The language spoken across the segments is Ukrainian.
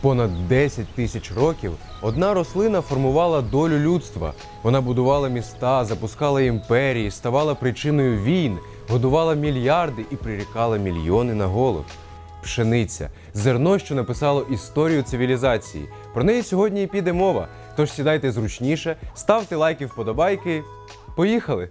Понад 10 тисяч років одна рослина формувала долю людства. Вона будувала міста, запускала імперії, ставала причиною війн, годувала мільярди і прирікала мільйони на голод. Пшениця зерно, що написало історію цивілізації. Про неї сьогодні і піде мова. Тож сідайте зручніше, ставте лайки, вподобайки. Поїхали!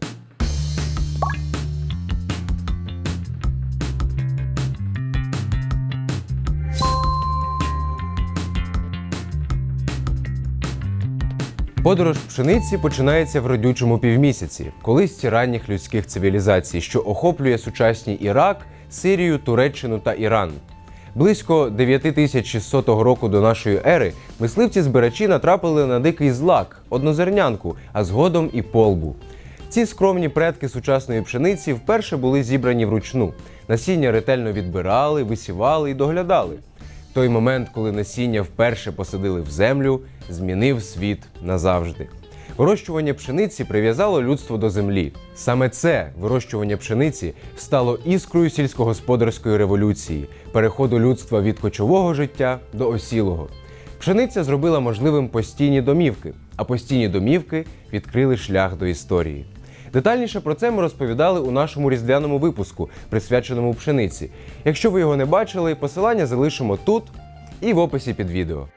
Подорож пшениці починається в родючому півмісяці, колись ранніх людських цивілізацій, що охоплює сучасні Ірак, Сирію, Туреччину та Іран. Близько 9600 року до нашої ери мисливці-збирачі натрапили на дикий злак, однозернянку, а згодом і полбу. Ці скромні предки сучасної пшениці вперше були зібрані вручну. Насіння ретельно відбирали, висівали і доглядали. Той момент, коли насіння вперше посадили в землю, змінив світ назавжди. Вирощування пшениці прив'язало людство до землі. Саме це вирощування пшениці стало іскрою сільськогосподарської революції, переходу людства від кочового життя до осілого. Пшениця зробила можливим постійні домівки, а постійні домівки відкрили шлях до історії. Детальніше про це ми розповідали у нашому різдвяному випуску, присвяченому пшениці. Якщо ви його не бачили, посилання залишимо тут і в описі під відео.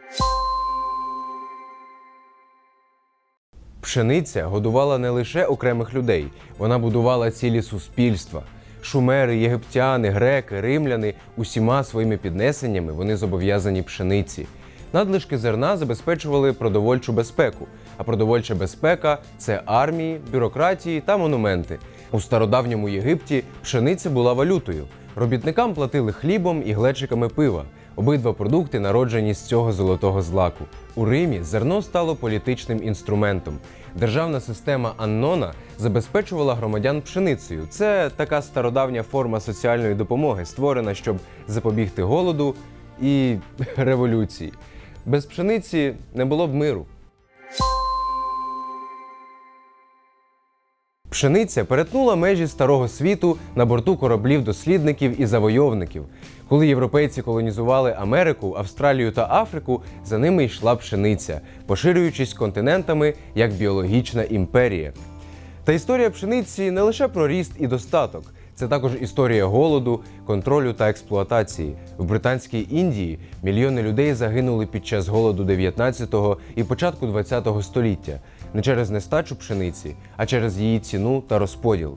Пшениця годувала не лише окремих людей, вона будувала цілі суспільства. Шумери, єгиптяни, греки, римляни усіма своїми піднесеннями вони зобов'язані пшениці. Надлишки зерна забезпечували продовольчу безпеку, а продовольча безпека це армії, бюрократії та монументи. У стародавньому Єгипті пшениця була валютою. Робітникам платили хлібом і глечиками пива. Обидва продукти народжені з цього золотого злаку. У Римі зерно стало політичним інструментом. Державна система Аннона забезпечувала громадян пшеницею. Це така стародавня форма соціальної допомоги, створена, щоб запобігти голоду і революції. Без пшениці не було б миру. Пшениця перетнула межі старого світу на борту кораблів дослідників і завойовників. Коли європейці колонізували Америку, Австралію та Африку, за ними йшла пшениця, поширюючись континентами як біологічна імперія. Та історія пшениці не лише про ріст і достаток. Це також історія голоду, контролю та експлуатації. В Британській Індії мільйони людей загинули під час голоду 19-го і початку 20-го століття не через нестачу пшениці, а через її ціну та розподіл.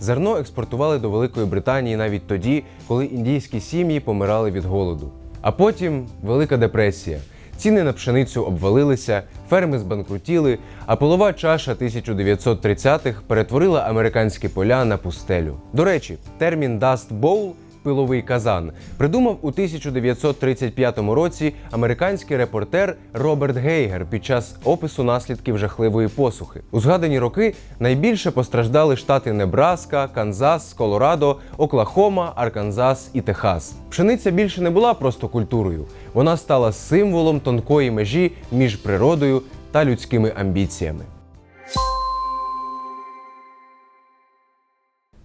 Зерно експортували до Великої Британії навіть тоді, коли індійські сім'ї помирали від голоду. А потім Велика депресія. Ціни на пшеницю обвалилися, ферми збанкрутіли, а полова чаша 1930-х перетворила американські поля на пустелю. До речі, термін Dust Bowl пиловий казан придумав у 1935 році американський репортер Роберт Гейгер під час опису наслідків жахливої посухи. У згадані роки найбільше постраждали штати Небраска, Канзас, Колорадо, Оклахома, Арканзас і Техас. Пшениця більше не була просто культурою, вона стала символом тонкої межі між природою та людськими амбіціями.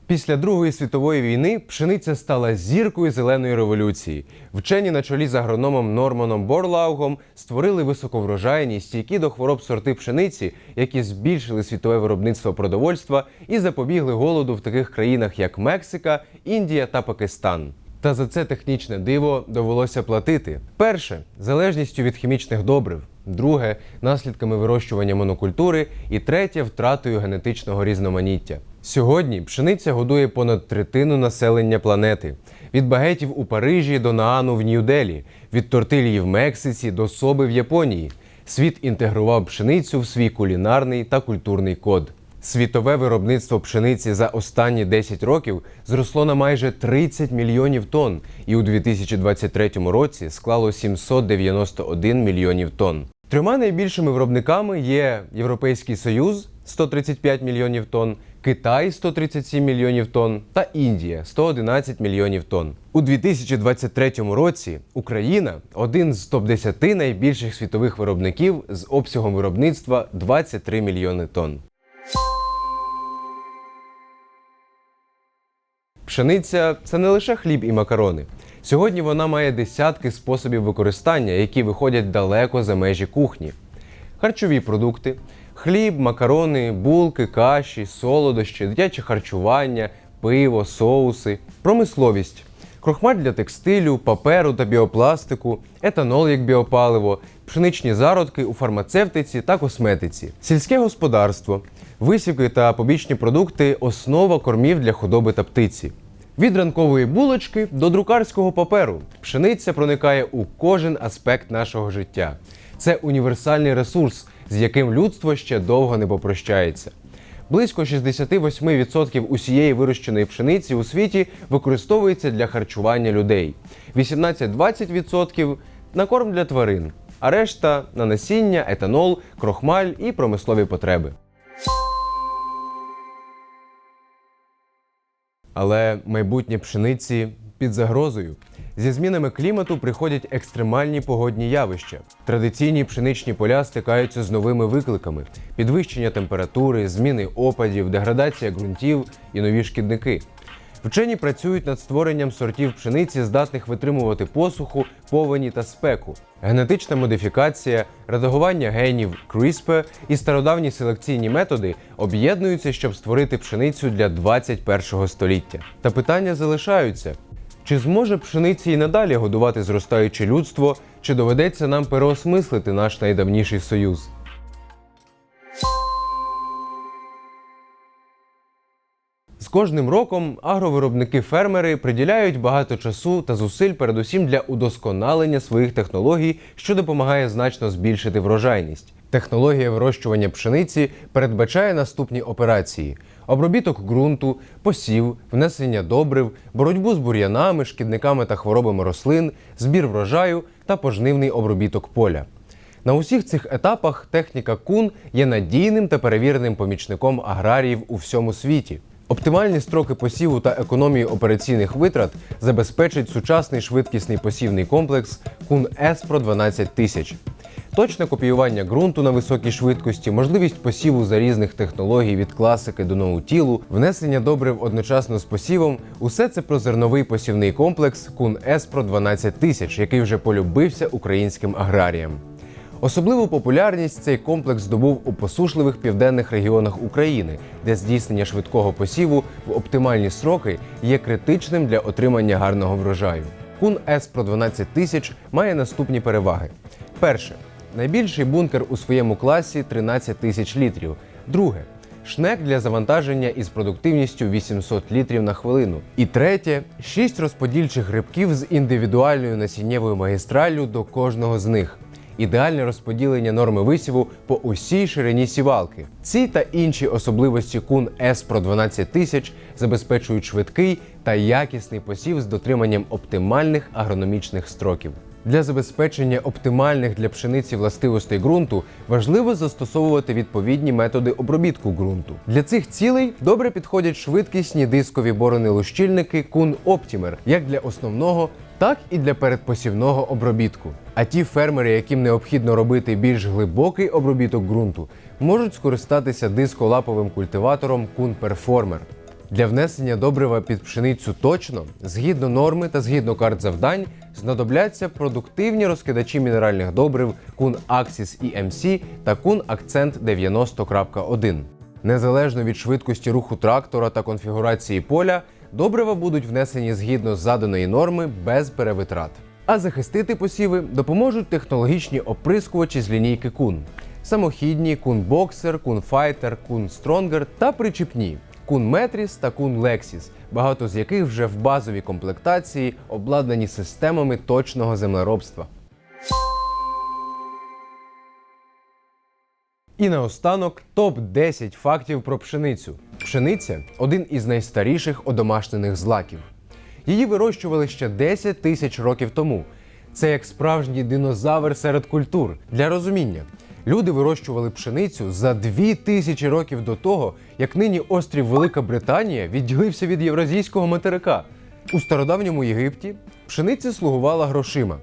Після Другої світової війни пшениця стала зіркою зеленої революції. Вчені на чолі з агрономом Норманом Борлаугом створили високоврожайні, стійкі до хвороб сорти пшениці, які збільшили світове виробництво продовольства і запобігли голоду в таких країнах, як Мексика, Індія та Пакистан. Та за це технічне диво довелося платити. Перше залежністю від хімічних добрив, друге наслідками вирощування монокультури, і третє втратою генетичного різноманіття. Сьогодні пшениця годує понад третину населення планети. Від багетів у Парижі до наану в Нью-Делі, від тортилії в Мексиці до соби в Японії. Світ інтегрував пшеницю в свій кулінарний та культурний код. Світове виробництво пшениці за останні 10 років зросло на майже 30 мільйонів тонн і у 2023 році склало 791 мільйонів тонн. Трьома найбільшими виробниками є Європейський Союз 135 мільйонів тонн, Китай 137 мільйонів тонн та Індія 111 мільйонів тонн. У 2023 році Україна один з топ-10 найбільших світових виробників з обсягом виробництва 23 мільйони тонн. Пшениця це не лише хліб і макарони. Сьогодні вона має десятки способів використання, які виходять далеко за межі кухні. Харчові продукти, хліб, макарони, булки, каші, солодощі, дитяче харчування, пиво, соуси, промисловість, крохмаль для текстилю, паперу та біопластику, етанол як біопаливо, пшеничні зародки у фармацевтиці та косметиці, сільське господарство, висівки та побічні продукти основа кормів для худоби та птиці. Від ранкової булочки до друкарського паперу пшениця проникає у кожен аспект нашого життя. Це універсальний ресурс, з яким людство ще довго не попрощається. Близько 68% усієї вирощеної пшениці у світі використовується для харчування людей, 18-20% на корм для тварин, а решта на насіння, етанол, крохмаль і промислові потреби. Але майбутнє пшениці під загрозою. Зі змінами клімату приходять екстремальні погодні явища. Традиційні пшеничні поля стикаються з новими викликами: підвищення температури, зміни опадів, деградація ґрунтів і нові шкідники. Вчені працюють над створенням сортів пшениці, здатних витримувати посуху, повені та спеку. Генетична модифікація, редагування генів CRISPR і стародавні селекційні методи об'єднуються, щоб створити пшеницю для 21-го століття. Та питання залишаються: чи зможе пшениці і надалі годувати зростаюче людство, чи доведеться нам переосмислити наш найдавніший союз? З кожним роком агровиробники-фермери приділяють багато часу та зусиль передусім для удосконалення своїх технологій, що допомагає значно збільшити врожайність. Технологія вирощування пшениці передбачає наступні операції: обробіток ґрунту, посів, внесення добрив, боротьбу з бур'янами, шкідниками та хворобами рослин, збір врожаю та пожнивний обробіток поля. На усіх цих етапах техніка кун є надійним та перевіреним помічником аграріїв у всьому світі. Оптимальні строки посіву та економію операційних витрат забезпечить сучасний швидкісний посівний комплекс Кун Еспро 12000. Точне копіювання ґрунту на високій швидкості, можливість посіву за різних технологій від класики до ноутілу, внесення добрив одночасно з посівом усе це про зерновий посівний комплекс Кун Еспро 12000, який вже полюбився українським аграріям. Особливу популярність цей комплекс здобув у посушливих південних регіонах України, де здійснення швидкого посіву в оптимальні сроки є критичним для отримання гарного врожаю. Кун С про 12 тисяч має наступні переваги: перше найбільший бункер у своєму класі 13 тисяч літрів. Друге шнек для завантаження із продуктивністю 800 літрів на хвилину. І третє шість розподільчих грибків з індивідуальною насіннєвою магістраллю до кожного з них. Ідеальне розподілення норми висіву по усій ширині сівалки. Ці та інші особливості кун S Pro 12 тисяч забезпечують швидкий та якісний посів з дотриманням оптимальних агрономічних строків. Для забезпечення оптимальних для пшениці властивостей ґрунту важливо застосовувати відповідні методи обробітку ґрунту. Для цих цілей добре підходять швидкісні дискові борони-лущильники Кун Optimer як для основного, так і для передпосівного обробітку. А ті фермери, яким необхідно робити більш глибокий обробіток ґрунту, можуть скористатися дисколаповим культиватором Kun Performer. Для внесення добрива під пшеницю точно, згідно норми та згідно карт завдань, знадобляться продуктивні розкидачі мінеральних добрив Kun Axis EMC та Kun Accent 90.1. Незалежно від швидкості руху трактора та конфігурації поля, добрива будуть внесені згідно заданої норми без перевитрат. А захистити посіви допоможуть технологічні оприскувачі з лінійки Kun. Самохідні Kun Boxer, Kun Fighter, Kun Stronger та причіпні Kun Metris та Kun Lexis, багато з яких вже в базовій комплектації обладнані системами точного землеробства. І наостанок топ 10 фактів про пшеницю. Пшениця один із найстаріших одомашнених злаків. Її вирощували ще 10 тисяч років тому. Це як справжній динозавр серед культур. Для розуміння, люди вирощували пшеницю за 2 тисячі років до того, як нині острів Велика Британія відділився від євразійського материка. У стародавньому Єгипті пшениця слугувала грошима.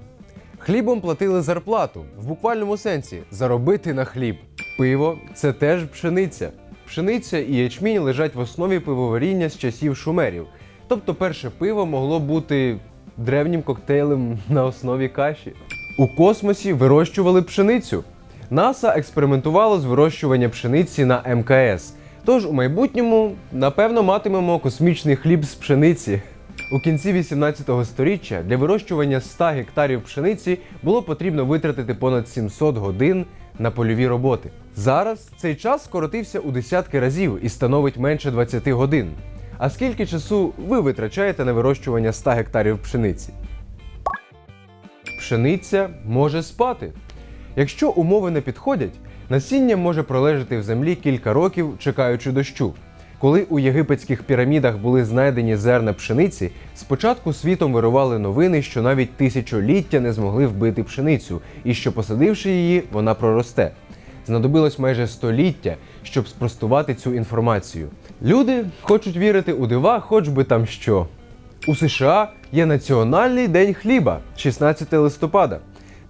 Хлібом платили зарплату в буквальному сенсі заробити на хліб. Пиво це теж пшениця. Пшениця і ячмінь лежать в основі пивоваріння з часів шумерів. Тобто перше пиво могло бути древнім коктейлем на основі каші. У космосі вирощували пшеницю. НАСА експериментувало з вирощування пшениці на МКС. Тож у майбутньому, напевно, матимемо космічний хліб з пшениці. У кінці 18 століття для вирощування 100 гектарів пшениці було потрібно витратити понад 700 годин на польові роботи. Зараз цей час скоротився у десятки разів і становить менше 20 годин. А скільки часу ви витрачаєте на вирощування 100 гектарів пшениці? Пшениця може спати. Якщо умови не підходять, насіння може пролежати в землі кілька років, чекаючи дощу. Коли у єгипетських пірамідах були знайдені зерна пшениці, спочатку світом вирували новини, що навіть тисячоліття не змогли вбити пшеницю, і що посадивши її, вона проросте. Знадобилось майже століття, щоб спростувати цю інформацію. Люди хочуть вірити у дива, хоч би там що. У США є Національний день хліба 16 листопада.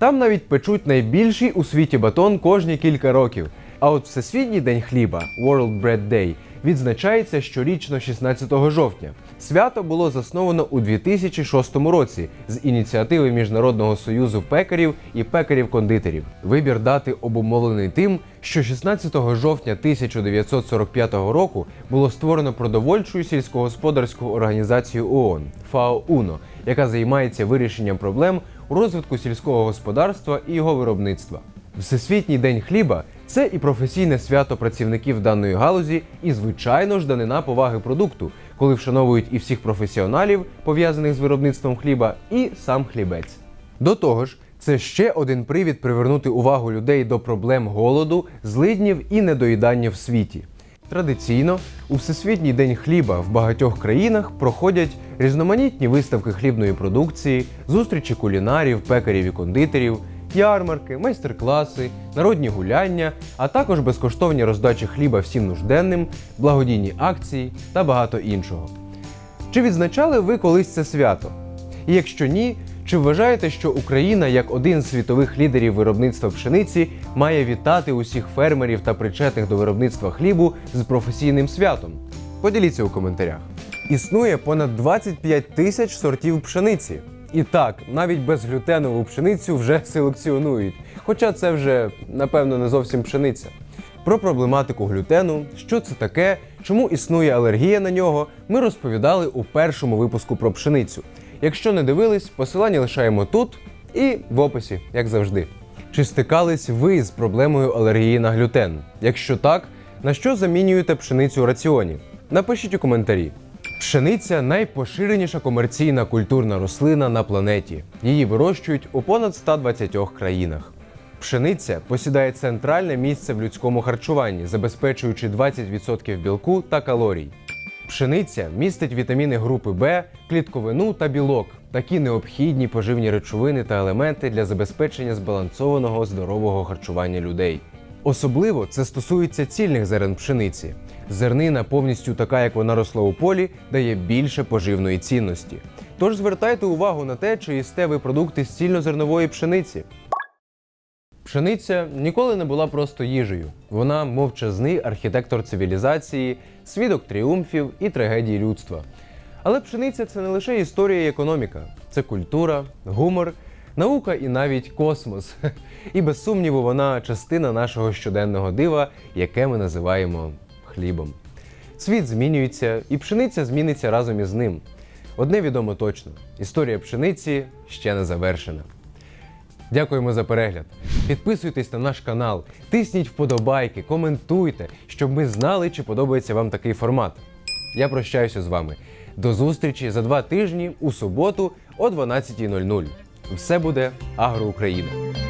Там навіть печуть найбільший у світі батон кожні кілька років. А от Всесвітній день хліба World Bread Day відзначається щорічно 16 жовтня. Свято було засновано у 2006 році з ініціативи Міжнародного союзу пекарів і пекарів-кондитерів. Вибір дати обумовлений тим, що 16 жовтня 1945 року було створено продовольчу сільськогосподарську організацію ООН ФАО УНО, яка займається вирішенням проблем у розвитку сільського господарства і його виробництва. Всесвітній день хліба це і професійне свято працівників даної галузі, і звичайно ж данина поваги продукту, коли вшановують і всіх професіоналів, пов'язаних з виробництвом хліба, і сам хлібець. До того ж, це ще один привід привернути увагу людей до проблем голоду, злиднів і недоїдання в світі. Традиційно у Всесвітній день хліба в багатьох країнах проходять різноманітні виставки хлібної продукції, зустрічі кулінарів, пекарів і кондитерів, ярмарки, майстер-класи, народні гуляння, а також безкоштовні роздачі хліба всім нужденним, благодійні акції та багато іншого. Чи відзначали ви колись це свято? І якщо ні, чи вважаєте, що Україна, як один з світових лідерів виробництва пшениці, має вітати усіх фермерів та причетних до виробництва хлібу з професійним святом? Поділіться у коментарях. Існує понад 25 тисяч сортів пшениці. І так, навіть безглютенову пшеницю вже селекціонують, хоча це вже, напевно, не зовсім пшениця. Про проблематику глютену, що це таке, чому існує алергія на нього, ми розповідали у першому випуску про пшеницю. Якщо не дивились, посилання лишаємо тут і в описі, як завжди. Чи стикались ви з проблемою алергії на глютен? Якщо так, на що замінюєте пшеницю у раціоні? Напишіть у коментарі. Пшениця найпоширеніша комерційна культурна рослина на планеті. Її вирощують у понад 120 країнах. Пшениця посідає центральне місце в людському харчуванні, забезпечуючи 20% білку та калорій. Пшениця містить вітаміни групи Б, клітковину та білок, такі необхідні поживні речовини та елементи для забезпечення збалансованого здорового харчування людей. Особливо це стосується цільних зерен пшениці. Зернина повністю така, як вона росла у полі, дає більше поживної цінності. Тож звертайте увагу на те, чи їсте ви продукти з цільнозернової пшениці. Пшениця ніколи не була просто їжею. Вона мовчазний архітектор цивілізації, свідок тріумфів і трагедій людства. Але пшениця це не лише історія і економіка, це культура, гумор, наука і навіть космос. І без сумніву, вона частина нашого щоденного дива, яке ми називаємо хлібом. Світ змінюється, і пшениця зміниться разом із ним. Одне відомо точно: історія пшениці ще не завершена. Дякуємо за перегляд. Підписуйтесь на наш канал, тисніть вподобайки, коментуйте, щоб ми знали, чи подобається вам такий формат. Я прощаюся з вами. До зустрічі за два тижні у суботу о 12.00. Все буде Агроукраїна.